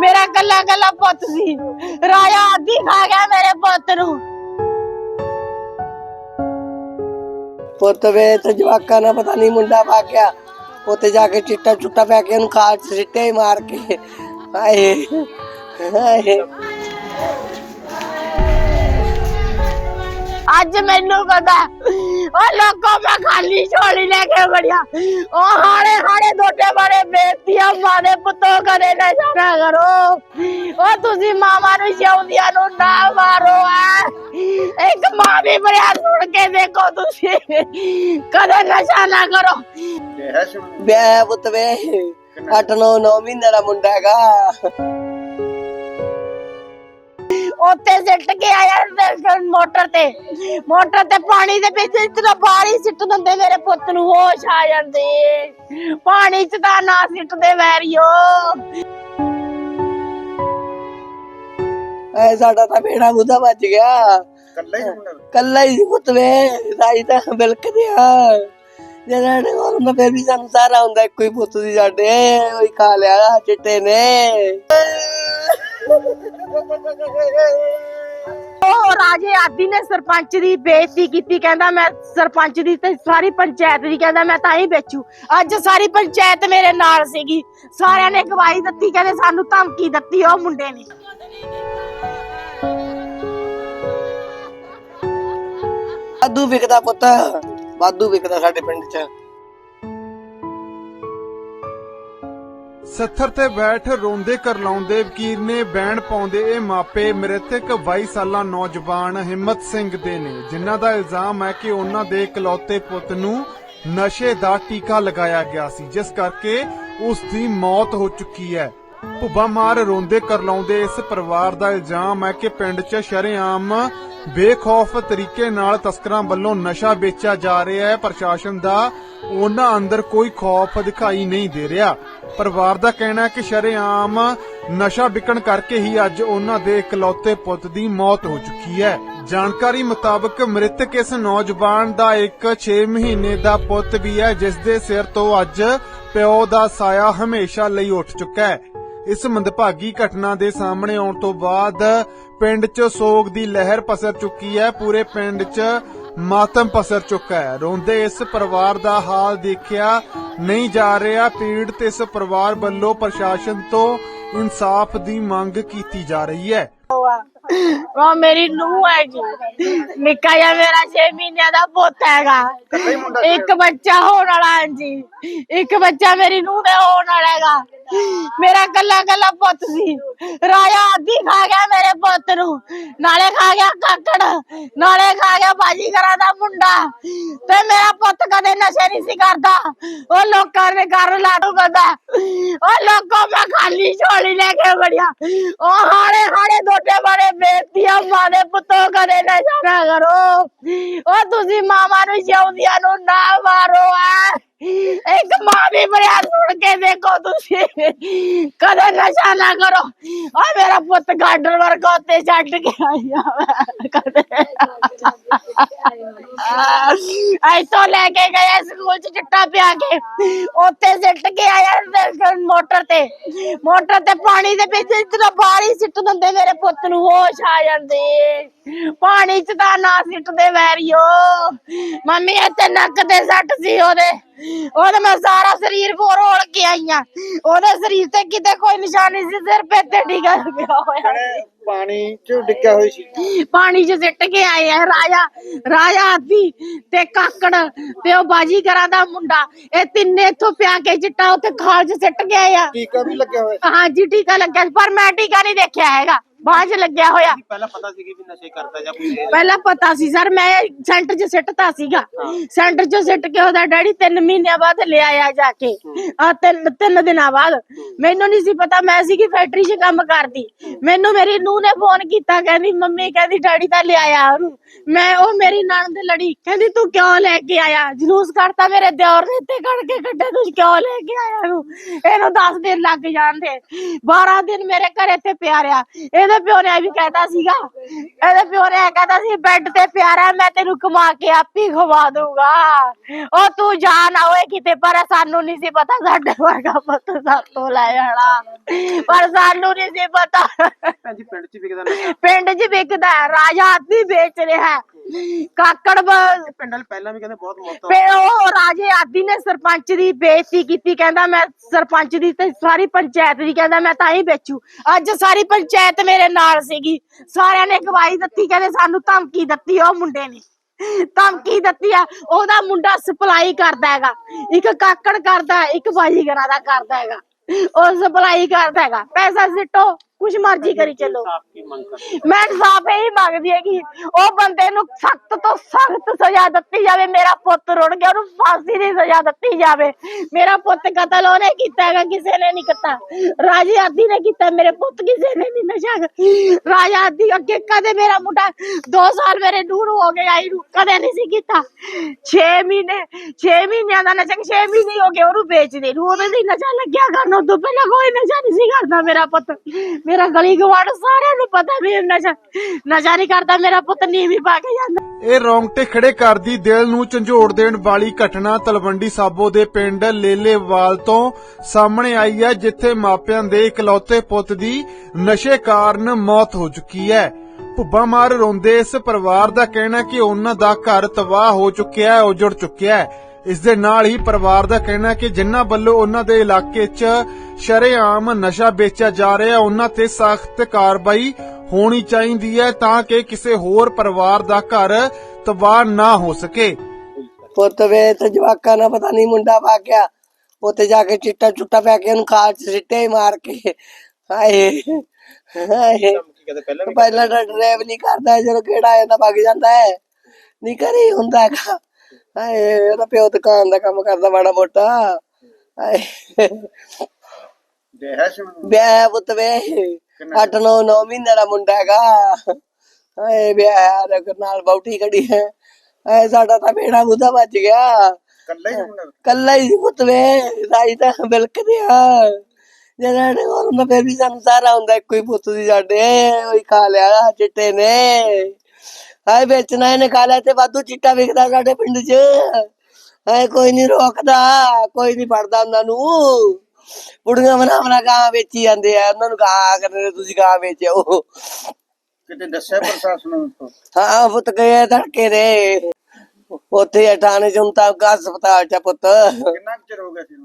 ਮੇਰਾ ਕੱਲਾ ਕੱਲਾ ਪੁੱਤ ਸੀ ਰਾਜਾ ਆਦੀ ਖਾ ਗਿਆ ਮੇਰੇ ਪੁੱਤ ਨੂੰ ਪੁੱਤ ਵੇ ਤੇ ਜਵਾਕਾਂ ਨਾਲ ਪਤਾ ਨਹੀਂ ਮੁੰਡਾ ਪਾ ਗਿਆ ਉੱਥੇ ਜਾ ਕੇ ਚਿੱਟਾ ਚੁੱਟਾ ਪੈ ਕੇ ਉਹਨੂੰ ਖਾ ਸਿੱਟੇ ਹੀ ਮਾਰ ਕੇ ਹਾਏ ਹਾਏ ਅੱਜ ਮੈਨੂੰ ਪਤਾ ਉਹ ਲੋਕੋ ਮੈਂ ਖਾਲੀ ਝੋਲੀ ਲੈ ਕੇ ਵੜਿਆ। ਉਹ ਹਾੜੇ ਹਾੜੇ ਦੋਟੇ ਬੜੇ ਬੇਤੀਆਂ ਮਾਰੇ ਪੁੱਤੋ ਕਰੇ ਨਾ ਜਾਣਾ ਕਰੋ। ਉਹ ਤੁਸੀਂ ਮਾਮਾ ਨੂੰ ਜਿਉਂਦਿਆਂ ਨੂੰ ਨਾ ਮਾਰੋ ਆ ਇੱਕ ਮਾਂ ਦੀ ਫਰਿਆਦ ਸੁਣ ਕੇ ਦੇਖੋ ਤੁਸੀਂ। ਕਦੇ ਨਸ਼ਾ ਨਾ ਕਰੋ। ਵਿਆਹ ਪੁੱਤ ਵੇ 8 9 9 ਮਹੀਨੇ ਦਾ ਮੁੰਡਾ ਹੈਗਾ। ਉੱਤੇ ਸਿੱਟ ਕੇ ਆਇਆ ਮੋਟਰ ਤੇ। ਮੋਟਰ ਤੇ ਪਾਣੀ ਦੇ ਵਿੱਚ ਇਤਨਾ ਬਾਹਰ ਸਿੱਟ ਦਿੰਦੇ ਮੇਰੇ ਪੁੱਤ ਨੂੰ ਹੋਸ਼ ਆ ਜਾਂਦੇ ਪਾਣੀ ਚ ਤਾਂ ਨਾ ਸਿੱਟਦੇ ਵੈਰੀਓ। ਐ ਸਾਡਾ ਤਾਂ ਬੇੜਾ ਬੁੱਧਾ ਵੱਜ ਗਿਆ। ਕੱਲਾ ਹੀ ਸੀ ਪੁੱਤ ਵੇ ਰਾਈ ਤਾਂ ਬਿਲਕਦੇ ਆ। ਜਿਹੜਾ ਨੇ ਮੈਂ ਫਿਰ ਵੀ ਸਾਨੂੰ ਸਾਰਾ ਹੁੰਦਾ ਇੱਕੋ ਹੀ ਪੁੱਤ ਸੀ ਸਾਡੇ ਉਹੀ ਖਾ ਲਿਆ ਚਿੱਟੇ ਨੇ। ਉਹ ਰਾਜੇ ਆਦੀ ਨੇ ਸਰਪੰਚ ਦੀ ਬੇਇੱਜ਼ਤੀ ਕੀਤੀ, ਕਹਿੰਦਾ ਮੈਂ ਸਰਪੰਚ ਦੀ ਤੇ ਸਾਰੀ ਪੰਚਾਇਤ ਦੀ, ਕਹਿੰਦਾ ਮੈਂ ਤਾਂ ਹੀ ਵੇਚੂ। ਅੱਜ ਸਾਰੀ ਪੰਚਾਇਤ ਮੇਰੇ ਨਾਲ ਸੀਗੀ। ਸਾਰਿਆਂ ਨੇ ਗਵਾਹੀ ਦਿੱਤੀ, ਕਹਿੰਦੇ ਸਾਨੂੰ ਧਮਕੀ ਦਿੱਤੀ, ਉਹ ਮੁੰਡੇ ਨੇ। ਵਾਧੂ ਵਿਕਦਾ ਪੁੱਤ, ਵਾਧੂ ਵਿਕਦਾ ਸਾਡੇ ਪਿੰਡ 'ਚ। ਸੱਥਰ ਤੇ ਬੈਠ ਰੋਂਦੇ ਕਰਲਾਉਂਦੇ ਵਕੀਰ ਨੇ ਬੈਣ ਪਾਉਂਦੇ, ਇਹ ਮਾਪੇ ਮ੍ਰਿਤਕ 22 ਸਾਲਾ ਨੌਜਵਾਨ ਹਿੰਮਤ ਸਿੰਘ ਦੇ ਨੇ, ਜਿਨ੍ਹਾਂ ਦਾ ਇਲਜ਼ਾਮ ਹੈ ਕਿ ਉਹਨਾਂ ਦੇ ਇਕਲੌਤੇ ਪੁੱਤ ਨੂੰ ਨਸ਼ੇ ਦਾ ਟੀਕਾ ਲਗਾਇਆ ਗਿਆ ਸੀ, ਜਿਸ ਕਰਕੇ ਉਸ ਦੀ ਮੌਤ ਹੋ ਚੁੱਕੀ ਹੈ। ਭੁੱਬਾ ਮਾਰ ਰੋਂਦੇ ਕਰਲਾਉਂਦੇ, ਇਸ ਪਰਿਵਾਰ ਦਾ ਇਲਜ਼ਾਮ ਹੈ ਕਿ ਪਿੰਡ 'ਚ ਸ਼ਰੇਆਮ ਬੇਖੌਫ ਤਰੀਕੇ ਨਾਲ ਤਸਕਰਾਂ ਵੱਲੋਂ ਨਸ਼ਾ ਵੇਚਿਆ ਜਾ ਰਿਹਾ ਹੈ। ਪ੍ਰਸ਼ਾਸਨ ਦਾ ਉਹਨਾਂ ਅੰਦਰ ਕੋਈ ਖੌਫ ਦਿਖਾਈ ਨਹੀਂ ਦੇ ਰਿਹਾ। ਪਰਿਵਾਰ ਦਾ ਕਹਿਣਾ ਹੈ ਕਿ ਸ਼ਰੇਆਮ ਨਸ਼ਾ ਵਿਕਣ ਕਰਕੇ ਹੀ ਅੱਜ ਉਹਨਾਂ ਦੇ ਇਕਲੌਤੇ ਪੁੱਤ ਦੀ ਮੌਤ ਹੋ ਚੁੱਕੀ ਹੈ। ਜਾਣਕਾਰੀ ਮੁਤਾਬਕ ਮ੍ਰਿਤਕ ਇਸ ਨੌਜਵਾਨ ਦਾ ਇੱਕ 6 ਮਹੀਨੇ ਦਾ ਪੁੱਤ ਵੀ ਹੈ, ਜਿਸ ਦੇ ਸਿਰ ਤੋਂ ਅੱਜ ਪਿਓ ਦਾ ਸਾਇਆ ਹਮੇਸ਼ਾ ਲਈ ਉੱਠ ਚੁੱਕਾ ਹੈ। ਇਸ ਮੰਦਭਾਗੀ ਘਟਨਾ ਦੇ ਸਾਹਮਣੇ ਆਉਣ ਤੋਂ ਬਾਅਦ ਪਿੰਡ 'ਚ ਸੋਗ ਦੀ ਲਹਿਰ ਪਸਰ ਚੁੱਕੀ ਹੈ ਪੂਰੇ ਪਿੰਡ 'ਚ ਮਾਤਮ ਪਸਰ ਚੁੱਕਾ ਹੈ। ਰੋਂਦੇ ਇਸ ਪਰਿਵਾਰ ਦਾ ਹਾਲ ਦੇਖਿਆ ਨਹੀਂ ਜਾ ਰਿਹਾ ਪੀੜਤ ਇਸ ਪਰਿਵਾਰ ਵੱਲੋਂ ਪ੍ਰਸ਼ਾਸਨ ਤੋਂ ਇਨਸਾਫ ਦੀ ਮੰਗ ਕੀਤੀ ਜਾ ਰਹੀ ਹੈ। ਉਹ ਮੇਰੀ ਨੂੰਹ ਹੈ ਜੀ। ਨਿੱਕਾ ਜਿਹਾ ਮੇਰਾ 6 ਮਹੀਨਿਆਂ ਦਾ ਪੁੱਤ ਹੈਗਾ। ਇੱਕ ਬੱਚਾ ਹੋਣ ਵਾਲਾ ਹੈ ਜੀ। ਇੱਕ ਬੱਚਾ ਮੇਰੀ ਨੂੰਹ ਦੇ ਹੋਣ ਵਾਲਾ ਹੈਗਾ। ਮੇਰਾ ਕੱਲਾ ਕੱਲਾ ਪੁੱਤ ਸੀ। ਰਾਜਾ ਆਦੀ ਖਾ ਗਿਆ ਮੇਰੇ ਪੁੱਤ ਨੂੰ। ਨਾਲੇ ਖਾ ਗਿਆ ਕਾਕੜ। ਨਾਲੇ ਖਾ ਗਿਆ ਬਾਜੀ ਕਰਾਂ ਦਾ ਮੁੰਡਾ। ਤੇ ਮੇਰਾ ਪੁੱਤ ਕਦੇ ਨਸ਼ੇ ਨਹੀਂ ਸੀ ਕਰਦਾ। ਉਹ ਲੋਕਾਂ ਨੇ ਕਰ ਲਾੜੂ ਕਰਦਾ ਉਹ ਲੋਕੋ ਮੈਂ ਖਾਲੀ ਝੋਲੀ ਲੈ ਕੇ ਵੜਿਆ। ਉਹ ਹਾੜੇ ਹਾੜੇ ਦੋਟੇ ਬੜੇ ਬੇਤੀਆਂ ਮਾਰੇ ਪੁੱਤੋ, ਕਦੇ ਨਸ਼ਾ ਨਾ ਕਰੋ। ਉਹ ਤੁਸੀਂ ਮਾਮਾ ਨੂੰ ਜਿਉਂਦਿਆਂ ਨੂੰ ਨਾ ਮਾਰੋ ਆ ਇੱਕ ਮਾਂ ਦੀ ਫਰਿਆਦ ਸੁਣ ਕੇ ਦੇਖੋ ਤੁਸੀਂ। ਕਦੇ ਨਸ਼ਾ ਨਾ ਕਰੋ। ਆ ਮੇਰਾ ਪੁੱਤ ਗਾਡਰ ਵਰਗਾ ਉੱਤੇ ਛੱਡ ਕੇ ਆਇਆ ਕਦੇ। ਐਤੋਂ ਲੈ ਕੇ ਗਏ ਸਕੂਲ ਚ ਚਿੱਟਾ ਪਿਆ ਕੇ। ਉੱਤੇ ਸਿੱਟ ਕੇ ਆਇਆ ਮੋਟਰ ਤੇ। ਮੋਟਰ ਤੇ ਪਾਣੀ ਦੇ ਵਿੱਚ ਇਤਨਾ ਬਾਹਰ ਸਿੱਟ ਦਿੰਦੇ ਮੇਰੇ ਪੁੱਤ ਨੂੰ, ਹੋਸ਼ ਆ ਜਾਂਦੇ। ਪਾਣੀ ਚ ਤਾਂ ਨਾ ਸਿੱਟਦੇ ਵੈਰੀਓ। ਮੰਮੀ ਇੱਥੇ ਨੱਕ ਤੇ ਸੱਟ ਸੀ ਉਹਦੇ। ਉਹਦੇ ਮੈਂ ਸਾਰਾ ਸਰੀਰ ਫੋਰ ਹੋਲ ਕੇ ਆਈਆਂ। ਉਹਦੇ ਸਰੀਰ ਤੇ ਕਿਤੇ ਕੋਈ ਨਿਸ਼ਾਨ ਨਹੀਂ ਸੀ ਸਿਰ ਪੇ ਤੇ ਡਿੱਗਾ ਪਿਆ ਹੋਇਆ। ਪਾਣੀ ਚ ਡਿੱਗਿਆ ਹੋਈ ਸੀ? ਪਾਣੀ 'ਚ ਸਿੱਟ ਕੇ ਆਏ ਆ ਰਾਜਾ ਰਾਜਾ ਆਦੀ ਤੇ ਕਾਕੜ ਤੇ ਉਹ ਬਾਜੀਗਰਾਂ ਦਾ ਮੁੰਡਾ ਇਹ ਤਿੰਨੇ ਇੱਥੋਂ ਪਿਆ ਕੇ ਚਿੱਟਾ ਉੱਥੇ ਖਾਲ 'ਚ ਸਿੱਟ ਕੇ ਆਏ ਆ। ਟੀਕਾ ਵੀ ਲੱਗਿਆ ਹੋਇਆ ਹਾਂਜੀ ਟੀਕਾ ਲੱਗਿਆ ਪਰ ਮੈਂ ਟੀਕਾ ਨਹੀਂ ਦੇਖਿਆ ਹੈਗਾ। 'ਚ ਲੱਗਿਆ ਹੋਇਆ। ਪਹਿਲਾਂ ਪਤਾ ਸੀ ਕਿ ਵੀ ਨਸ਼ੇ ਕਰਦਾ ਜਾਂ ਕੋਈ ਪਹਿਲਾਂ ਪਤਾ ਸੀ ਸਰ ਮੈਂ ਸੈਂਟਰ 'ਚ ਸਿੱਟਤਾ ਸੀਗਾ। ਸੈਂਟਰ 'ਚ ਸਿੱਟ ਕੇ ਉਹਦਾ ਡੈਡੀ 3 ਮਹੀਨਿਆਂ ਬਾਅਦ ਲੈ ਆਇਆ ਜਾ ਕੇ। ਆ ਤਿੰਨ ਤਿੰਨ ਦਿਨਾਂ ਬਾਅਦ। ਮੈਨੂੰ ਨਹੀਂ ਸੀ ਪਤਾ ਮੈਂ ਸੀਗੀ ਫੈਕਟਰੀ 'ਚ ਕੰਮ ਕਰਦੀ। ਮੈਨੂੰ ਮੇਰੀ ਨੂੰਹ ਨੇ ਫੋਨ ਕੀਤਾ ਕਹਿੰਦੀ ਮੰਮੀ ਕਹਿੰਦੀ ਡੈਡੀ ਤਾਂ ਲੈ ਆਇਆ ਉਹਨੂੰ। ਮੈਂ ਉਹ ਮੇਰੀ ਨਣਦ ਲੜੀ ਕਹਿੰਦੀ ਤੂੰ ਕਿਉਂ ਲੈ ਕੇ ਆਇਆ? ਜਲੂਸ ਕੱਢਤਾ ਮੇਰੇ ਦਿਓਰ ਨੇ ਤੇ ਕੱਢ ਕੇ ਕੱਢੇ ਤੂੰ ਕਿਉਂ ਲੈ ਕੇ ਆਇਆ ਇਹਨੂੰ ਇਹਨੂੰ 10 ਦਿਨ ਲੱਗ ਜਾਂਦੇ। 12 ਦਿਨ ਮੇਰੇ ਘਰੇ ਤੇ ਪਿਆ ਇਹਦੇ ਇਹਦੇ ਪਿਓ ਨੇ ਵੀ ਕਹਿਤਾ ਸੀਗਾ। ਇਹਦੇ ਪਿਓ ਨੇ ਇਹ ਕਹਿਤਾ ਸੀ ਬੈੱਡ ਤੇ ਪਿਆਰਾ ਮੈਂ ਤੈਨੂੰ ਕਮਾ ਕੇ ਆਪੀ ਖਵਾ ਦੂੰਗਾ ਉਹ ਤੂੰ ਜਾ ਨਾ ਓਏ ਕਿਤੇ ਪਰ ਸਾਨੂੰ ਨਹੀਂ ਸੀ ਪਤਾ ਸਾਡੇ ਵਰਗਾ ਪੁੱਤ ਸਾਤੋਂ ਲੈ ਜਾਣਾ। ਪਰ ਸਾਨੂੰ ਨਹੀਂ ਸੀ ਪਤਾ। ਭੈਣ ਜੀ ਪਿੰਡ 'ਚ ਵਿਕਦਾ ਨਸ਼ਾ ਪਿੰਡ 'ਚ ਵਿਕਦਾ ਹੈ, ਰਾਜਾ ਆਦਮੀ ਵੇਚ ਰਿਹਾ ਹੈ। ਕਾਕੜ ਬ- ਪਿੰਡ ਵਾਲੇ ਪਹਿਲਾਂ ਵੀ ਕਹਿੰਦੇ ਬਹੁਤ ਮੌਤਾਂ ਫਿਰ ਉਹ ਰਾਜੇ ਆਦੀ ਨੇ ਸਰਪੰਚ ਦੀ ਬੇਇੱਜ਼ਤੀ ਕੀਤੀ ਕਹਿੰਦਾ ਮੈਂ ਸਰਪੰਚ ਦੀ ਤੇ ਸਾਰੀ ਪੰਚਾਇਤ ਦੀ ਕਹਿੰਦਾ ਮੈਂ ਤਾਂ ਹੀ ਵੇਚੂ। ਅੱਜ ਸਾਰੀ ਪੰਚਾਇਤ ਮੇਰੇ ਨਾਲ ਸੀਗੀ। ਸਾਰਿਆਂ ਨੇ ਗਵਾਹੀ ਦਿੱਤੀ, ਕਹਿੰਦੇ ਸਾਨੂੰ ਧਮਕੀ ਦਿੱਤੀ, ਉਹ ਮੁੰਡੇ ਨੇ। ਧਮਕੀ ਦਿੱਤੀ ਆ, ਉਹਦਾ ਮੁੰਡਾ ਸਪਲਾਈ ਕਰਦਾ ਹੈਗਾ। ਇੱਕ ਕਾਕੜ ਕਰਦਾ, ਇੱਕ ਬਾਜੀਗਰਾਂ ਦਾ ਕਰਦਾ ਹੈਗਾ। ਉਹ ਸਪਲਾਈ ਕਰਦਾ ਹੈਗਾ। ਪੈਸਾ ਸਿੱਟੋ। ਕੁਛ ਮਰਜ਼ੀ ਕਰੀ ਚੱਲੋ। ਮੰਗ ਕਰਦੇ ਮੈਂ ਇਨਸਾਫ ਇਹੀ ਮੰਗਦੀ ਹੈ ਕਿ ਉਹ ਬੰਦੇ ਨੂੰ ਸਖਤ ਤੋਂ ਸਖਤ ਸਜ਼ਾ ਦਿੱਤੀ ਜਾਵੇ ਮੇਰਾ ਪੁੱਤ ਰੁੜ ਗਿਆ ਉਹਨੂੰ ਫਾਂਸੀ ਦੀ ਸਜ਼ਾ ਦਿੱਤੀ ਜਾਵੇ। ਮੇਰਾ ਪੁੱਤ ਕਤਲ ਉਹਨੇ ਕੀਤਾ ਹੈਗਾ ਕਿਸੇ ਨੇ ਨਹੀਂ ਕੀਤਾ। ਰਾਜੇ ਆਦੀ ਨੇ ਕੀਤਾ ਮੇਰੇ ਪੁੱਤ ਕਿਸੇ ਨੇ ਨਹੀਂ ਨਸ਼ਾ ਰਾਜਾ ਆਦੀ ਅੱਗੇ ਕਦੇ ਮੇਰਾ ਮੁੰਡਾ 2 ਸਾਲ ਮੇਰੇ ਦੂਰ ਹੋ ਗਏ ਆਈ ਨੂੰ ਕਦੇ ਨਹੀਂ ਸੀ ਕੀਤਾ। 6 ਮਹੀਨੇ 6 ਮਹੀਨਿਆਂ ਦਾ ਨਸ਼ਾ 6 ਮਹੀਨੇ ਹੋ ਗਏ ਉਹਨੂੰ ਵੇਚਦੇ ਨੂੰ ਉਹਦੇ ਲਈ ਨਸ਼ਾ ਲੱਗਿਆ ਕਰਨ ਤੋਂ ਪਹਿਲਾਂ ਕੋਈ ਨਸ਼ਾ ਨਹੀਂ ਸੀ ਕਰਦਾ ਮੇਰਾ ਪੁੱਤ। ਮੇਰਾ ਗਲੀ ਗਵਾੜ ਸਾਰਿਆਂ ਨੂੰ ਪਤਾ ਵੀ ਇਹ ਨਸ਼ਾ ਨਸ਼ਾ ਨਹੀਂ ਕਰਦਾ, ਮੇਰਾ ਪੁੱਤ ਨੀਵੀਂ ਪਾ ਕੇ ਜਾਂਦਾ। ਇਹ ਰੌਂਗਟੇ ਖੜੇ ਕਰਦੀ ਦਿਲ ਨੂੰ ਝੰਜੋੜ ਦੇਣ ਵਾਲੀ ਘਟਨਾ ਤਲਵੰਡੀ ਸਾਬੋ ਦੇ ਪਿੰਡ ਲੇਲੇਵਾਲ ਤੋਂ ਸਾਹਮਣੇ ਆਈ ਹੈ, ਜਿੱਥੇ ਮਾਪਿਆਂ ਦੇ ਇਕਲੌਤੇ ਪੁੱਤ ਦੀ ਨਸ਼ੇ ਕਾਰਨ ਮੌਤ ਹੋ ਚੁੱਕੀ ਹੈ। ਭੁੱਬਾ ਮਾਰ ਰੋਂਦੇ ਇਸ ਪਰਿਵਾਰ ਦਾ ਕਹਿਣਾ ਕਿ ਉਹਨਾਂ ਦਾ ਘਰ ਤਬਾਹ ਹੋ ਚੁੱਕਿਆ ਹੈ, ਉਜੜ ਚੁੱਕਿਆ ਹੈ। ਇਸ ਦੇ ਨਾਲ ਹੀ ਪਰਿਵਾਰ ਦਾ ਕਹਿਣਾ ਹੈ ਕਿ ਜਿਨ੍ਹਾਂ ਵੱਲੋਂ ਉਹਨਾਂ ਦੇ ਇਲਾਕੇ 'ਚ ਸ਼ਰੇਆਮ ਨਸ਼ਾ ਵੇਚਿਆ ਜਾ ਰਿਹਾ ਉਹਨਾਂ ਤੇ ਸਖਤ ਕਾਰਵਾਈ ਹੋਣੀ ਚਾਹੀਦੀ ਹੈ ਤਾਂ ਕਿ ਕਿਸੇ ਹੋਰ ਪਰਿਵਾਰ ਦਾ ਘਰ ਤਬਾਹ ਨਾ ਹੋ ਸਕੇ। ਪੁੱਤ ਵੇ, ਤੇ ਜਵਾਕਾਂ ਨਾਲ ਪਤਾ ਨਹੀਂ ਮੁੰਡਾ ਪਾ ਗਿਆ। ਉੱਥੇ ਜਾ ਕੇ ਚਿੱਟਾ ਚੁੱਟਾ ਪੈ ਕੇ ਉਹਨੂੰ ਖਾਲ ਚ ਸਿੱਟੇ ਮਾਰ ਕੇ। ਹਾਏ ਹਾਏ। ਪਹਿਲਾਂ ਪਹਿਲਾਂ ਤਾਂ ਡਰਾਈਵ ਨਹੀਂ ਕਰਦਾ ਜਦੋਂ ਕਿਹੜਾ ਆਇਆ ਤਾਂ ਭੱਗ ਜਾਂਦਾ ਹੈ। ਨਹੀਂ ਕਰੀ ਹੁੰਦਾ ਹੈਗਾ। ਹਾਏ ਉਹਦਾ ਪਿਓ ਦੁਕਾਨ ਦਾ ਕੰਮ ਕਰਦਾ ਮਾੜਾ ਮੋਟਾ। ਹਾਏ ਦੇਹਾ ਸੁਣ ਵਿਆਹ ਪੁੱਤ ਵੇ 8 9 9 ਮਹੀਨੇ ਦਾ ਮੁੰਡਾ ਹੈਗਾ। ਹਾਏ ਵਿਆਹ ਦੇ ਨਾਲ ਬੌਟੀ ਖੜੀ ਹੈ। ਹਾਏ ਸਾਡਾ ਤਾਂ ਬੇੜਾ ਬੁੱਧਾ ਵੱਜ ਗਿਆ। ਕੱਲਾ ਹੀ ਮੁੰਡਾ? ਕੱਲਾ ਹੀ ਪੁੱਤ ਵੇ ਸਾਈ ਤਾਂ ਬਿਲਕਦੇ ਆ। ਜਿਹੜਾ ਨੇ ਉਹਨਾਂ ਫਿਰ ਵੀ ਸਾਨੂੰ ਸਾਰਾ ਹੁੰਦਾ ਇੱਕੋ ਹੀ ਪੁੱਤ ਦੀ ਸਾਡੇ। ਉਹੀ ਖਾ ਲਿਆ ਚਿੱਟੇ ਨੇ। ਹਾਏ ਵੇਚਣਾ ਇਹਨੇ ਖਾ ਲਿਆ ਤੇ ਵਾਧੂ ਚਿੱਟਾ ਵਿਕਦਾ ਸਾਡੇ ਪਿੰਡ 'ਚ। ਹਾਏ ਕੋਈ ਨਹੀਂ ਰੋਕਦਾ ਕੋਈ ਨਹੀਂ ਫੜਦਾ ਉਹਨਾਂ ਨੂੰ। ਬੁੜੀਆਂ ਬਣਾ ਬਣਾ ਗਾਂ ਵੇਚੀ ਜਾਂਦੇ ਆ ਉਹਨਾਂ ਨੂੰ ਗਾਂ ਕਰਦੇ ਤੁਸੀਂ ਗਾਂ ਵੇਚੋ ਕਿਤੇ ਦੱਸਿਆ ਪ੍ਰਸ਼ਾਸਨ ਨੂੰ ਹਾਂ ਪੁੱਤ ਗਏ ਧੜਕੇ ਦੇ ਉੱਥੇ ਅਟਾਣੇ ਚ ਹੁਣ ਤਾਂ ਹਸਪਤਾਲ ਚ ਪੁੱਤ। ਕਿੰਨਾ ਚਿਰ ਹੋ ਗਿਆ ਸੀ?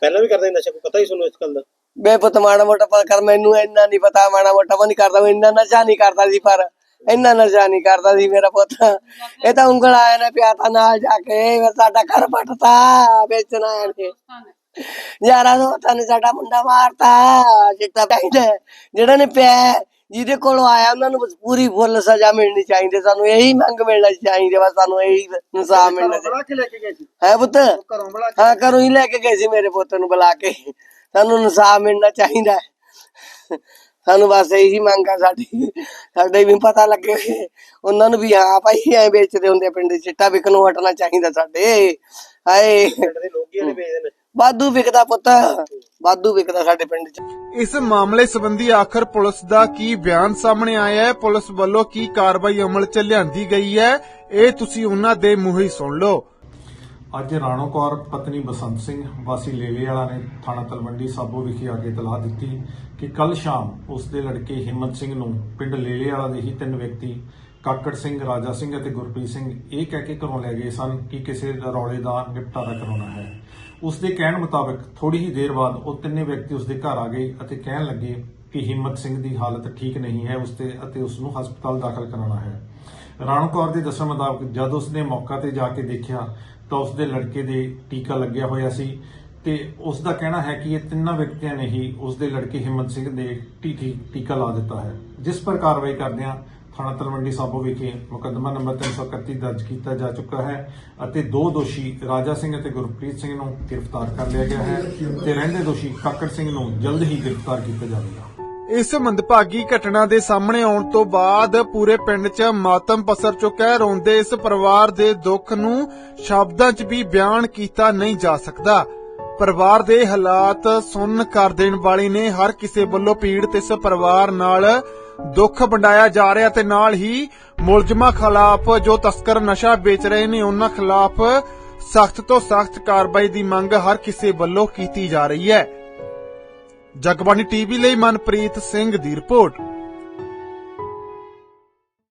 ਪਹਿਲਾਂ ਵੀ ਕਰਦੇ ਨਸ਼ਾ ਕੋਈ ਪਤਾ ਹੀ ਤੁਹਾਨੂੰ ਇਸ ਗੱਲ ਦਾ? ਬੇ ਪੁੱਤ ਮਾੜਾ ਮੋਟਾ ਪਰ ਕਰ ਮੈਨੂੰ ਇੰਨਾ ਨਹੀਂ ਪਤਾ ਮਾੜਾ ਮੋਟਾ ਨਹੀਂ ਕਰਦਾ ਮੈਂ ਇੰਨਾ ਨਸ਼ਾ ਨਹੀਂ ਕਰਦਾ ਸੀ ਪਰ ਇੰਨਾ ਨਸ਼ਾ ਨਹੀਂ ਕਰਦਾ ਸੀ ਮੇਰਾ ਪੁੱਤ। ਇਹ ਤਾਂ ਉਂਗਲ ਆਇਆ ਨੇ ਪਿਆ ਤਾਂ ਨਾਲ ਜਾ ਕੇ ਫਿਰ ਸਾਡਾ ਘਰ ਪਟਤਾ ਵੇਚਣਾ ਇਹਨੇ ਯਾਰਾਂ ਨੂੰ ਤਾਂ ਸਾਡਾ ਮੁੰਡਾ ਮਾਰਤਾ ਚਿੱਟਾ ਪੈਂਦਾ ਜਿਹੜਾ ਨੇ ਪਿਆ ਜਿਹਦੇ ਕੋਲੋਂ ਆਇਆ ਉਹਨਾਂ ਨੂੰ ਬਸ ਪੂਰੀ ਫੁੱਲ ਸਜ਼ਾ ਮਿਲਣੀ ਚਾਹੀਦੀ ਸਾਨੂੰ ਇਹੀ ਮੰਗ ਮਿਲਣੀ ਚਾਹੀਦੀ ਬਸ ਸਾਨੂੰ ਇਹੀ ਇਨਸਾਫ ਮਿਲਣਾ ਚਾਹੀਦਾ। ਹੈ ਪੁੱਤ? ਹਾਂ ਘਰੋਂ ਹੀ ਲੈ ਕੇ ਗਏ ਸੀ ਮੇਰੇ ਪੁੱਤ ਨੂੰ ਬੁਲਾ ਕੇ। ਸਾਨੂੰ ਇਨਸਾਫ ਮਿਲਣਾ ਚਾਹੀਦਾ ਹੈ। ਸਾਨੂੰ ਬਸ ਇਹੀ ਮੰਗ ਆ ਸਾਡੀ। ਸਾਡੇ ਵੀ ਪਤਾ ਲੱਗੇ ਉਹਨਾਂ ਨੂੰ ਵੀ ਹਾਂ ਭਾਈ ਐ ਵੇਚਦੇ ਹੁੰਦੇ ਪਿੰਡ 'ਚ, ਚਿੱਟਾ ਵਿਕਣੋਂ ਹਟਣਾ ਚਾਹੀਦਾ ਸਾਡੇ। ਹਾਏ। ਵਾਧੂ ਵਿਕਦਾ ਪੁੱਤ। ਵਾਧੂ ਵਿਕਦਾ ਸਾਡੇ ਪਿੰਡ 'ਚ। ਇਸ ਮਾਮਲੇ ਸੰਬੰਧੀ ਆਖਰ ਪੁਲਿਸ ਦਾ ਕੀ ਬਿਆਨ ਸਾਹਮਣੇ ਆਇਆ ਹੈ? ਪੁਲਿਸ ਵੱਲੋਂ ਕੀ ਕਾਰਵਾਈ ਅਮਲ 'ਚ ਲਿਆਂਦੀ ਗਈ ਹੈ? ਇਹ ਤੁਸੀਂ ਉਹਨਾਂ ਦੇ ਮੂੰਹ ਹੀ ਸੁਣ ਲਓ। ਅੱਜ ਰਾਣੋ ਕੌਰ, ਪਤਨੀ ਬਸੰਤ ਸਿੰਘ, ਵਾਸੀ ਲੇਲੇ ਵਾਲਾ ਨੇ ਥਾਣਾ ਤਲਵੰਡੀ ਸਾਬੋ ਵਿਖੇ ਆ ਕੇ ਇਤਲਾਹ ਦਿੱਤੀ ਕਿ ਕੱਲ ਸ਼ਾਮ ਉਸ ਦੇ ਲੜਕੇ ਹਿੰਮਤ ਸਿੰਘ ਨੂੰ ਪਿੰਡ ਲੇਲੇ ਵਾਲਾ ਦੇ ਹੀ ਤਿੰਨ ਵਿਅਕਤੀ, ਕਾਕੜ ਸਿੰਘ, ਰਾਜਾ ਸਿੰਘ ਅਤੇ ਗੁਰਪ੍ਰੀਤ ਸਿੰਘ, ਇਹ ਕਹਿ ਕੇ ਘਰੋਂ ਲੈ ਗਏ ਸਨ ਕਿ ਕਿਸੇ ਰੌਲੇ ਦਾ ਨਿਪਟਾਰਾ ਕਰਾਉਣਾ ਹੈ। ਉਸ ਦੇ ਕਹਿਣ ਮੁਤਾਬਕ ਥੋੜੀ ਹੀ ਦੇਰ ਬਾਅਦ ਉਹ ਤਿੰਨੇ ਵਿਅਕਤੀ ਉਸ ਦੇ ਘਰ ਆ ਗਏ ਅਤੇ ਕਹਿਣ ਲੱਗੇ ਕਿ ਹਿੰਮਤ ਸਿੰਘ ਦੀ ਹਾਲਤ ਠੀਕ ਨਹੀਂ ਹੈ ਉਸ ਤੇ ਅਤੇ ਉਸ ਨੂੰ ਹਸਪਤਾਲ ਦਾਖਲ ਕਰਾਉਣਾ ਹੈ। ਰਾਣੋ ਕੌਰ ਦੇ ਦੱਸਣ ਮੁਤਾਬਕ ਜਦ ਉਸ ਨੇ ਮੌਕਾ ਤੇ ਜਾ ਕੇ ਦੇਖਿਆ ਤਾਂ ਉਸਦੇ ਲੜਕੇ ਦੇ ਟੀਕਾ ਲੱਗਿਆ ਹੋਇਆ ਸੀ ਤੇ ਉਸ ਦਾ ਕਹਿਣਾ ਹੈ ਕਿ ਇਹ ਤਿੰਨਾਂ ਵਿਅਕਤੀਆਂ ਨੇ ਹੀ ਉਸ ਦੇ ਲੜਕੇ ਹਿੰਮਤ ਸਿੰਘ ਦੇ ਟੀ- ਟੀਕਾ ਲਾ ਦਿੱਤਾ ਹੈ। ਜਿਸ ਪਰ ਕਾਰਵਾਈ ਕਰਦਿਆਂ ਥਾਣਾ ਤਲਵੰਡੀ ਸਾਬੋ ਵਿਖੇ ਮੁਕੱਦਮਾ ਨੰਬਰ 331 ਦਰਜ ਕੀਤਾ ਜਾ ਚੁੱਕਾ ਹੈ ਅਤੇ ਦੋ ਦੋਸ਼ੀ ਰਾਜਾ ਸਿੰਘ ਅਤੇ ਗੁਰਪ੍ਰੀਤ ਸਿੰਘ ਨੂੰ ਗ੍ਰਿਫਤਾਰ ਕਰ ਲਿਆ ਗਿਆ ਹੈ ਤੇ ਰਹਿੰਦੇ ਦੋਸ਼ੀ ਕਾਕੜ ਸਿੰਘ ਨੂੰ ਜਲਦ ਹੀ ਗ੍ਰਿਫਤਾਰ ਕੀਤਾ ਜਾਵੇਗਾ। ਇਸ ਮੰਦਭਾਗੀ ਘਟਨਾ ਦੇ ਸਾਹਮਣੇ ਆਉਣ ਤੋਂ ਬਾਅਦ ਪੂਰੇ ਪਿੰਡ 'ਚ ਮਾਤਮ ਪਸਰ ਚੁੱਕਾ ਹੈ। ਰੋਂਦੇ ਇਸ ਪਰਿਵਾਰ ਦੇ ਦੁੱਖ ਨੂੰ ਸ਼ਬਦਾਂ 'ਚ ਵੀ ਬਿਆਨ ਕੀਤਾ ਨਹੀਂ ਜਾ ਸਕਦਾ। ਪਰਿਵਾਰ ਦੇ ਹਾਲਾਤ ਸੁਣ ਕਰ ਦੇਣ ਵਾਲੇ ਨੇ ਹਰ ਕਿਸੇ ਵੱਲੋਂ ਪੀੜਤ ਇਸ ਪਰਿਵਾਰ ਨਾਲ ਦੁੱਖ ਵੰਡਾਇਆ ਜਾ ਰਿਹਾ ਤੇ ਨਾਲ ਹੀ ਮੁਲਜ਼ਮਾਂ ਖਿਲਾਫ ਜੋ ਤਸਕਰ ਨਸ਼ਾ ਵੇਚ ਰਹੇ ਨੇ, ਉਹਨਾਂ ਖਿਲਾਫ ਸਖਤ ਤੋਂ ਸਖਤ ਕਾਰਵਾਈ ਦੀ ਮੰਗ ਹਰ ਕਿਸੇ ਵੱਲੋਂ ਕੀਤੀ ਜਾ ਰਹੀ ਹੈ। ਜਗਬਾਣੀ ਟੀਵੀ ਲਈ ਮਨਪ੍ਰੀਤ ਸਿੰਘ ਦੀ ਰਿਪੋਰਟ।